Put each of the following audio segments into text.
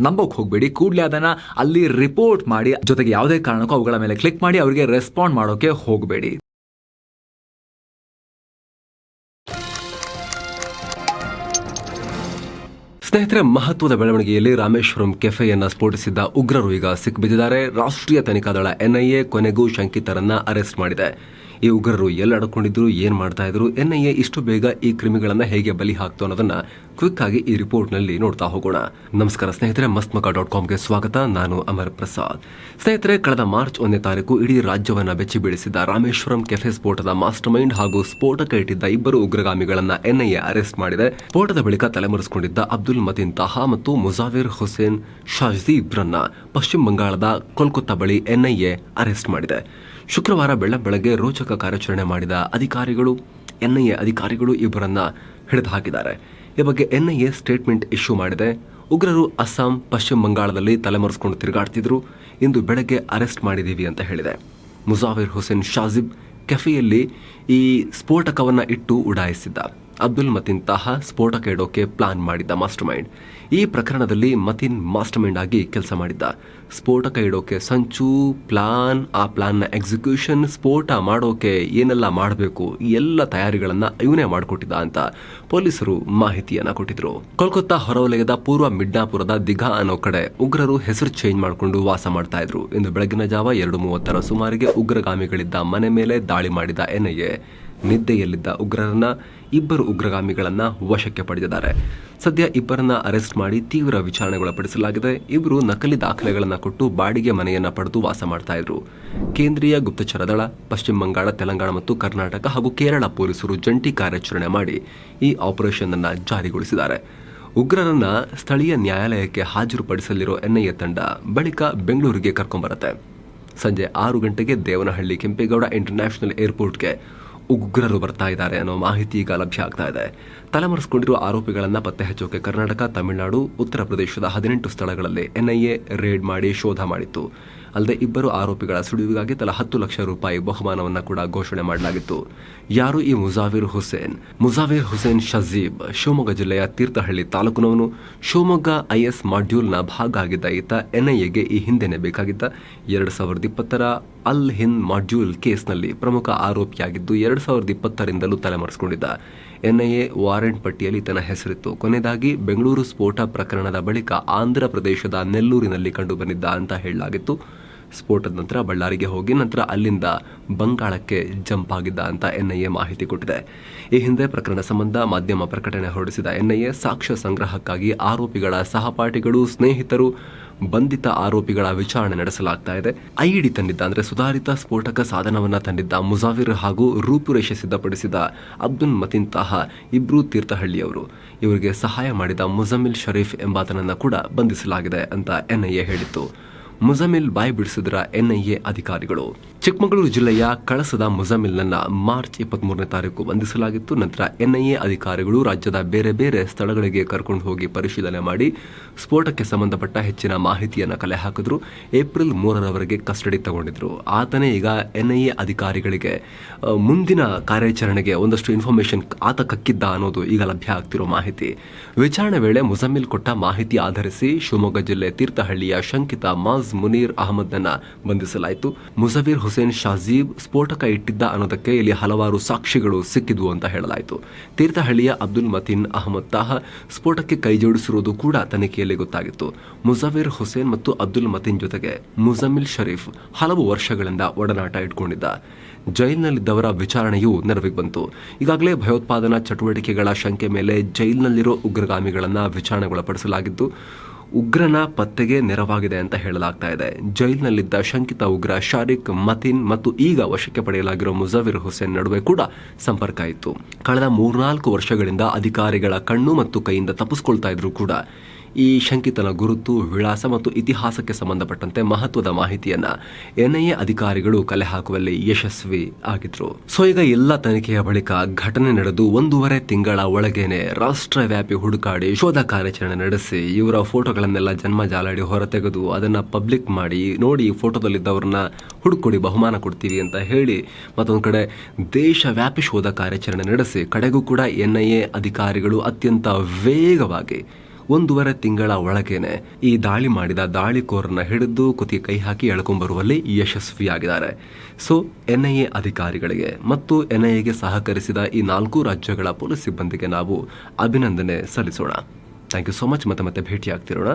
ನಂಬೋಕ್ ಹೋಗಬೇಡಿ. ಕೂಡಲೇ ಅದನ್ನ ಅಲ್ಲಿ ರಿಪೋರ್ಟ್ ಮಾಡಿ, ಜೊತೆಗೆ ಯಾವುದೇ ಕಾರಣಕ್ಕೂ ಅವುಗಳ ಮೇಲೆ ಕ್ಲಿಕ್ ಮಾಡಿ, ಅವರಿಗೆ ರೆಸ್ಪಾಂಡ್ ಮಾಡೋಕೆ ಹೋಗಬೇಡಿ. ಸ್ನೇಹಿತರೆ, ಮಹತ್ವದ ಬೆಳವಣಿಗೆಯಲ್ಲಿ ರಾಮೇಶ್ವರಂ ಕೆಫೆಯನ್ನ ಸ್ಫೋಟಿಸಿದ್ದ ಉಗ್ರರು ಈಗ ಸಿಕ್ಬಿದ್ದಿದ್ದಾರೆ. ರಾಷ್ಟ್ರೀಯ ತನಿಖಾ ದಳ ಎನ್ಐಎ ಕೊನೆಗೂ ಶಂಕಿತರನ್ನ ಅರೆಸ್ಟ್ ಮಾಡಿದೆ. ಈ ಉಗ್ರರು ಎಲ್ಲಿ ಅಡಕೊಂಡಿದ್ರು, ಏನು ಮಾಡ್ತಾ ಇದ್ರು, ಎನ್ಐಎ ಇಷ್ಟು ಬೇಗ ಈ ಕ್ರಿಮಿಗಳನ್ನ ಹೇಗೆ ಬಲಿ ಹಾಕ್ತು ಅನ್ನೋದನ್ನ ಕ್ವಿಕ್ ಆಗಿ ಈ ರಿಪೋರ್ಟ್ನಲ್ಲಿ ನೋಡ್ತಾ ಹೋಗೋಣ. ನಮಸ್ಕಾರ ಸ್ನೇಹಿತರೆ ಮಸ್ತ್ಮಕ ಡಾಟ್ ಕಾಮ್ಗೆ ಸ್ವಾಗತ. ನಾನು ಅಮರ್ ಪ್ರಸಾದ್. ಸ್ನೇಹಿತರೆ, ಕಳೆದ ಮಾರ್ಚ್ ಒಂದನೇ ತಾರೀಕು ಇಡೀ ರಾಜ್ಯವನ್ನ ಬೆಚ್ಚಿ ಬೀಳಿಸಿದ್ದ ರಾಮೇಶ್ವರಂ ಕೆಫೆ ಸ್ಫೋಟದ ಮಾಸ್ಟರ್ ಮೈಂಡ್ ಹಾಗೂ ಸ್ಫೋಟಕ ಇಟ್ಟಿದ್ದ ಇಬ್ಬರು ಉಗ್ರಗಾಮಿಗಳನ್ನ ಎನ್ಐಎ ಅರೆಸ್ಟ್ ಮಾಡಿದೆ. ಸ್ಫೋಟದ ಬಳಿಕ ತಲೆಮರೆಸಿಕೊಂಡಿದ್ದ ಅಬ್ದುಲ್ ಮತೀನ್ ತಹಾ ಮತ್ತು ಮುಜಾವಿರ್ ಹುಸೇನ್ ಶಾಜೀಬ್ರನ್ನ ಪಶ್ಚಿಮ ಬಂಗಾಳದ ಕೋಲ್ಕತ್ತಾ ಬಳಿ ಎನ್ಐಎ ಅರೆಸ್ಟ್ ಮಾಡಿದೆ. ಶುಕ್ರವಾರ ಬೆಳ್ಳಂಬೆಳಗ್ಗೆ ರೋಚಕ ಕಾರ್ಯಾಚರಣೆ ಮಾಡಿದ ಅಧಿಕಾರಿಗಳು ಎನ್ಐಎ ಅಧಿಕಾರಿಗಳು ಇಬ್ಬರನ್ನ ಹಿಡಿದು ಹಾಕಿದ್ದಾರೆ. ಈ ಬಗ್ಗೆ ಎನ್ಐಎ ಸ್ಟೇಟ್ಮೆಂಟ್ ಇಶ್ಯೂ ಮಾಡಿದೆ. ಉಗ್ರರು ಅಸ್ಸಾಂ, ಪಶ್ಚಿಮ ಬಂಗಾಳದಲ್ಲಿ ತಲೆಮರೆಸಿಕೊಂಡು ತಿರುಗಾಡ್ತಿದ್ರು. ಇಂದು ಬೆಳಗ್ಗೆ ಅರೆಸ್ಟ್ ಮಾಡಿದ್ದೀವಿ ಅಂತ ಹೇಳಿದೆ. ಮುಜಾವಿರ್ ಹುಸೇನ್ ಶಾಜಿಬ್ ಕೆಫೆಯಲ್ಲಿ ಈ ಸ್ಫೋಟಕವನ್ನು ಇಟ್ಟು ಉಡಾಯಿಸಿದ್ದ. ಅಬ್ದುಲ್ ಮತಿನ್ ತಾಹ ಸ್ಫೋಟಕ ಕೇಡೋಕೆ ಪ್ಲಾನ್ ಮಾಡಿದ್ದ ಮಾಸ್ಟರ್ ಮೈಂಡ್ ಈ ಪ್ರಕರಣದಲ್ಲಿ ಮತಿನ್ ಮಾಸ್ಟರ್ ಮೈಂಡ್ ಆಗಿ ಕೆಲಸ ಮಾಡಿದ್ದ. ಸ್ಫೋಟಕ ಇಡೋಕೆ ಸಂಚು, ಪ್ಲಾನ್, ಆ ಪ್ಲಾನ್ನ ಎಕ್ಸಿಕ್ಯೂಷನ್, ಸ್ಫೋಟ ಮಾಡೋಕೆ ಏನೆಲ್ಲ ಮಾಡಬೇಕು ಎಲ್ಲ ತಯಾರಿಗಳನ್ನ ಇವನೇ ಮಾಡಿಕೊಟ್ಟಿದ್ದ ಅಂತ ಪೊಲೀಸರು ಮಾಹಿತಿಯನ್ನ ಕೊಟ್ಟಿದ್ರು. ಕೋಲ್ಕತ್ತಾ ಹೊರವಲಯದ ಪೂರ್ವ ಮಿಡ್ನಾಪುರದ ದಿಘಾ ಅನ್ನೋ ಕಡೆ ಉಗ್ರರು ಹೆಸರು ಚೇಂಜ್ ಮಾಡಿಕೊಂಡು ವಾಸ ಮಾಡ್ತಾ ಇದ್ರು. ಇಂದು ಬೆಳಗಿನ ಜಾವ ಎರಡು ಮೂವತ್ತರ ಸುಮಾರಿಗೆ ಉಗ್ರಗಾಮಿಗಳಿದ್ದ ಮನೆ ಮೇಲೆ ದಾಳಿ ಮಾಡಿದ ಎನ್ಐಎ ನಿದ್ದೆಯಲ್ಲಿದ್ದ ಉಗ್ರರನ್ನ ಇಬ್ಬರು ಉಗ್ರಗಾಮಿಗಳನ್ನು ವಶಕ್ಕೆ ಪಡೆದಿದ್ದಾರೆ. ಸದ್ಯ ಇಬ್ಬರನ್ನ ಅರೆಸ್ಟ್ ಮಾಡಿ ತೀವ್ರ ವಿಚಾರಣೆಗೊಳಪಡಿಸಲಾಗಿದೆ. ಇಬ್ಬರು ನಕಲಿ ದಾಖಲೆಗಳನ್ನು ಕೊಟ್ಟು ಬಾಡಿಗೆ ಮನೆಯನ್ನ ಪಡೆದು ವಾಸ ಮಾಡ್ತಾ ಇದ್ರು. ಕೇಂದ್ರೀಯ ಗುಪ್ತಚರ ದಳ, ಪಶ್ಚಿಮ ಬಂಗಾಳ, ತೆಲಂಗಾಣ ಮತ್ತು ಕರ್ನಾಟಕ ಹಾಗೂ ಕೇರಳ ಪೊಲೀಸರು ಜಂಟಿ ಕಾರ್ಯಾಚರಣೆ ಮಾಡಿ ಈ ಆಪರೇಷನ್ ಅನ್ನ ಜಾರಿಗೊಳಿಸಿದ್ದಾರೆ. ಉಗ್ರರನ್ನ ಸ್ಥಳೀಯ ನ್ಯಾಯಾಲಯಕ್ಕೆ ಹಾಜರುಪಡಿಸಲಿರೋ ಎನ್ಐಎ ತಂಡ ಬಳಿಕ ಬೆಂಗಳೂರಿಗೆ ಕರ್ಕೊಂಬರುತ್ತೆ. ಸಂಜೆ ಆರು ಗಂಟೆಗೆ ದೇವನಹಳ್ಳಿ ಕೆಂಪೇಗೌಡ ಇಂಟರ್ನ್ಯಾಷನಲ್ ಏರ್ಪೋರ್ಟ್ಗೆ ಉಗ್ರರು ಬರ್ತಾ ಇದ್ದಾರೆ ಅನ್ನೋ ಮಾಹಿತಿ ಈಗ ಲಭ್ಯ ಆಗ್ತಾ ಇದೆ. ತಲೆಮರೆಸಿಕೊಂಡಿರುವ ಆರೋಪಿಗಳನ್ನು ಪತ್ತೆ ಹಚ್ಚೋಕೆ ಕರ್ನಾಟಕ, ತಮಿಳುನಾಡು, ಉತ್ತರ ಪ್ರದೇಶದ ಹದಿನೆಂಟು ಸ್ಥಳಗಳಲ್ಲಿ ಎನ್ಐಎ ರೇಡ್ ಮಾಡಿ ಶೋಧ ಮಾಡಿತ್ತು. ಅಲ್ಲದೆ ಇಬ್ಬರು ಆರೋಪಿಗಳ ಸುಳಿವಿಗಾಗಿ ತಲಾ ಹತ್ತು ಲಕ್ಷ ರೂಪಾಯಿ ಬಹುಮಾನವನ್ನು ಕೂಡ ಘೋಷಣೆ ಮಾಡಲಾಗಿತ್ತು. ಯಾರು ಈ ಮುಜಾವಿರ್ ಹುಸೇನ್? ಮುಜಾವಿರ್ ಹುಸೇನ್ ಶಜೀಬ್ ಶಿವಮೊಗ್ಗ ಜಿಲ್ಲೆಯ ತೀರ್ಥಹಳ್ಳಿ ತಾಲೂಕಿನವನು. ಶಿವಮೊಗ್ಗ ಐಎಸ್ ಮಾಡ್ಯೂಲ್ನ ಭಾಗ ಆಗಿದ್ದ ಈತ ಎನ್ಐಎಗೆ ಈ ಹಿಂದೆನೆ ಬೇಕಾಗಿದ್ದ ಎರಡು ಸಾವಿರದ ಇಪ್ಪತ್ತರ ಅಲ್ ಹಿಂದ್ ಮಾಡ್ಯೂಲ್ ಕೇಸ್ನಲ್ಲಿ ಪ್ರಮುಖ ಆರೋಪಿಯಾಗಿದ್ದು ಎರಡು ಸಾವಿರದ ಇಪ್ಪತ್ತರಿಂದಲೂ ತಲೆಮರೆಸಿಕೊಂಡಿದ್ದ. ಎನ್ಐಎ ವಾರೆಂಟ್ ಪಟ್ಟಿಯಲ್ಲಿ ತನ್ನ ಹೆಸರಿತ್ತು. ಕೊನೆಯದಾಗಿ, ಬೆಂಗಳೂರು ಸ್ಫೋಟ ಪ್ರಕರಣದ ಬಳಿಕ ಆಂಧ್ರ ಪ್ರದೇಶದ ನೆಲ್ಲೂರಿನಲ್ಲಿ ಕಂಡುಬಂದಿದ್ದ ಅಂತ ಹೇಳಲಾಗಿತ್ತು. ಸ್ಫೋಟದ ನಂತರ ಬಳ್ಳಾರಿಗೆ ಹೋಗಿ, ನಂತರ ಅಲ್ಲಿಂದ ಬಂಗಾಳಕ್ಕೆ ಜಂಪ್ ಆಗಿದ್ದ ಅಂತ ಎನ್ಐಎ ಮಾಹಿತಿ ಕೊಟ್ಟಿದೆ. ಈ ಹಿಂದೆ ಪ್ರಕರಣ ಸಂಬಂಧ ಮಾಧ್ಯಮ ಪ್ರಕಟಣೆ ಹೊರಡಿಸಿದ ಎನ್ಐಎ ಸಾಕ್ಷ್ಯ ಸಂಗ್ರಹಕ್ಕಾಗಿ ಆರೋಪಿಗಳ ಸಹಪಾಠಿಗಳು, ಸ್ನೇಹಿತರು ಬಂಧಿತ ಆರೋಪಿಗಳ ವಿಚಾರಣೆ ನಡೆಸಲಾಗ್ತಾ ಇದೆ. ಐಇಡಿ ತಂದಿದ್ದ ಅಂದ್ರೆ ಸುಧಾರಿತ ಸ್ಫೋಟಕ ಸಾಧನವನ್ನ ತಂದಿದ್ದ ಮುಜಾವಿರ್ ಹಾಗೂ ರೂಪುರೇಷೆ ಸಿದ್ಧಪಡಿಸಿದ ಅಬ್ದುಲ್ ಮತಿನ್ ತಾಹ ಇಬ್ರು ತೀರ್ಥಹಳ್ಳಿಯವರು. ಇವರಿಗೆ ಸಹಾಯ ಮಾಡಿದ ಮುಜಮಿಲ್ ಶರೀಫ್ ಎಂಬಾತನನ್ನ ಕೂಡ ಬಂಧಿಸಲಾಗಿದೆ ಅಂತ ಎನ್ಐಎ ಹೇಳಿತ್ತು. ಮುಜಮಿಲ್ ಬಾಯಿ ಬಿಡಿಸಿದ್ರ ಎನ್ಐಎ ಅಧಿಕಾರಿಗಳು. ಚಿಕ್ಕಮಗಳೂರು ಜಿಲ್ಲೆಯ ಕಳಸದ ಮುಜಮಿಲ್ನನ್ನ ಮಾರ್ಚ್ ಇಪ್ಪತ್ಮೂರನೇ ತಾರೀಕು ಬಂಧಿಸಲಾಗಿತ್ತು. ನಂತರ ಎನ್ಐಎ ಅಧಿಕಾರಿಗಳು ರಾಜ್ಯದ ಬೇರೆ ಬೇರೆ ಸ್ಥಳಗಳಿಗೆ ಕರ್ಕೊಂಡು ಹೋಗಿ ಪರಿಶೀಲನೆ ಮಾಡಿ ಸ್ಫೋಟಕ್ಕೆ ಸಂಬಂಧಪಟ್ಟ ಹೆಚ್ಚಿನ ಮಾಹಿತಿಯನ್ನ ಕಲೆ ಹಾಕಿದ್ರು. ಏಪ್ರಿಲ್ ಮೂರರವರೆಗೆ ಕಸ್ಟಡಿ ತಗೊಂಡಿದ್ರು. ಆತನೇ ಈಗ ಎನ್ಐಎ ಅಧಿಕಾರಿಗಳಿಗೆ ಮುಂದಿನ ಕಾರ್ಯಾಚರಣೆಗೆ ಒಂದಷ್ಟು ಇನ್ಫಾರ್ಮೇಶನ್ ಆತ ಕಕ್ಕಿದ್ದ ಅನ್ನೋದು ಈಗ ಲಭ್ಯ ಆಗ್ತಿರೋ ಮಾಹಿತಿ. ವಿಚಾರಣೆ ವೇಳೆ ಮುಜಮಿಲ್ ಕೊಟ್ಟ ಮಾಹಿತಿ ಆಧರಿಸಿ ಶಿವಮೊಗ್ಗ ಜಿಲ್ಲೆ ತೀರ್ಥಹಳ್ಳಿಯ ಶಂಕಿತ ಮಾಜ್ ಮುನೀರ್ ಅಹಮದ್ನನ್ನ ಬಂಧಿಸಲಾಯಿತು. ಮುಜವೀರ್ ಹುಸೇನ್ ಶಾಜೀಬ್ ಸ್ಫೋಟಕ ಇಟ್ಟಿದ್ದ ಅನ್ನೋದಕ್ಕೆ ಇಲ್ಲಿ ಹಲವಾರು ಸಾಕ್ಷಿಗಳು ಸಿಕ್ಕಿದ್ವು ಅಂತ ಹೇಳಲಾಯಿತು. ತೀರ್ಥಹಳ್ಳಿಯ ಅಬ್ದುಲ್ ಮತೀನ್ ಅಹಮದ್ ತಾಹ ಸ್ಫೋಟಕ್ಕೆ ಕೈಜೋಡಿಸಿರುವುದು ಕೂಡ ತನಿಖೆಯಲ್ಲಿ ಗೊತ್ತಾಗಿತ್ತು. ಮುಜವೀರ್ ಹುಸೇನ್ ಮತ್ತು ಅಬ್ದುಲ್ ಮತೀನ್ ಜೊತೆಗೆ ಮುಜಮ್ಮಿಲ್ ಶರೀಫ್ ಹಲವು ವರ್ಷಗಳಿಂದ ಒಡನಾಟ ಇಟ್ಕೊಂಡಿದ್ದ. ಜೈಲಿನಲ್ಲಿದ್ದವರ ವಿಚಾರಣೆಯೂ ನೆರವಿಗೆ ಬಂತು. ಈಗಾಗಲೇ ಭಯೋತ್ಪಾದನಾ ಚಟುವಟಿಕೆಗಳ ಶಂಕೆ ಮೇಲೆ ಜೈಲಿನಲ್ಲಿರೋ ಉಗ್ರಗಾಮಿಗಳನ್ನ ವಿಚಾರಣೆಗೊಳಪಡಿಸಲಾಗಿದ್ದು ಉಗ್ರನ ಪತ್ತೆಗೆ ನೆರವಾಗಿದೆ ಅಂತ ಹೇಳಲಾಗ್ತಾ ಇದೆ. ಜೈಲಿನಲ್ಲಿದ್ದ ಶಂಕಿತ ಉಗ್ರ ಶಾರಿಕ್ ಮತಿನ್ ಮತ್ತು ಈಗ ವಶಕ್ಕೆ ಪಡೆಯಲಾಗಿರೋ ಮುಜಾವಿರ್ ಹುಸೇನ್ ನಡುವೆ ಕೂಡ ಸಂಪರ್ಕ ಇತ್ತು. ಕಳೆದ ಮೂರ್ನಾಲ್ಕು ವರ್ಷಗಳಿಂದ ಅಧಿಕಾರಿಗಳ ಕಣ್ಣು ಮತ್ತು ಕೈಯಿಂದ ತಪ್ಪಿಸ್ಕೊಳ್ತಾ ಇದ್ರು ಕೂಡ ಈ ಶಂಕಿತನ ಗುರುತು, ವಿಳಾಸ ಮತ್ತು ಇತಿಹಾಸಕ್ಕೆ ಸಂಬಂಧಪಟ್ಟಂತೆ ಮಹತ್ವದ ಮಾಹಿತಿಯನ್ನ ಎನ್ಐಎ ಅಧಿಕಾರಿಗಳು ಕಲೆ ಹಾಕುವಲ್ಲಿ ಯಶಸ್ವಿ ಆಗಿದ್ರು. ಸೊ ಈಗ ಎಲ್ಲ ತನಿಖೆಯ ಬಳಿಕ ಘಟನೆ ನಡೆದು ಒಂದೂವರೆ ತಿಂಗಳ ಒಳಗೇನೆ ರಾಷ್ಟ್ರವ್ಯಾಪಿ ಹುಡುಕಾಡಿ ಶೋಧ ಕಾರ್ಯಾಚರಣೆ ನಡೆಸಿ ಇವರ ಫೋಟೋಗಳನ್ನೆಲ್ಲ ಜನ್ಮ ಜಾಲಾಡಿ ಹೊರತೆಗೆದು ಅದನ್ನ ಪಬ್ಲಿಕ್ ಮಾಡಿ ನೋಡಿ ಫೋಟೋದಲ್ಲಿದ್ದವ್ರನ್ನ ಹುಡುಕೊಡಿ ಬಹುಮಾನ ಕೊಡ್ತೀವಿ ಅಂತ ಹೇಳಿ ಮತ್ತೊಂದು ಕಡೆ ದೇಶವ್ಯಾಪಿ ಶೋಧ ಕಾರ್ಯಾಚರಣೆ ನಡೆಸಿ ಕಡೆಗೂ ಕೂಡ ಎನ್ಐಎ ಅಧಿಕಾರಿಗಳು ಅತ್ಯಂತ ವೇಗವಾಗಿ ಒಂದೂವರೆ ತಿಂಗಳ ಒಳಗೇನೆ ಈ ದಾಳಿ ಮಾಡಿದ ದಾಳಿಕೋರನ್ನ ಹಿಡಿದು ಕುತಿ ಕೈ ಹಾಕಿ ಎಳ್ಕೊಂಬರುವಲ್ಲಿ ಯಶಸ್ವಿಯಾಗಿದ್ದಾರೆ. ಸೊ, ಎನ್ಐಎ ಅಧಿಕಾರಿಗಳಿಗೆ ಮತ್ತು ಎನ್ಐಎಗೆ ಸಹಕರಿಸಿದ ಈ ನಾಲ್ಕು ರಾಜ್ಯಗಳ ಪೊಲೀಸ್ ಸಿಬ್ಬಂದಿಗೆ ನಾವು ಅಭಿನಂದನೆ ಸಲ್ಲಿಸೋಣ. Thank you so much. ಮತ್ತೆ ಮತ್ತೆ ಭೇಟಿಯಾಗ್ತಿರೋಣ.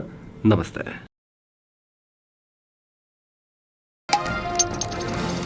ನಮಸ್ತೆ.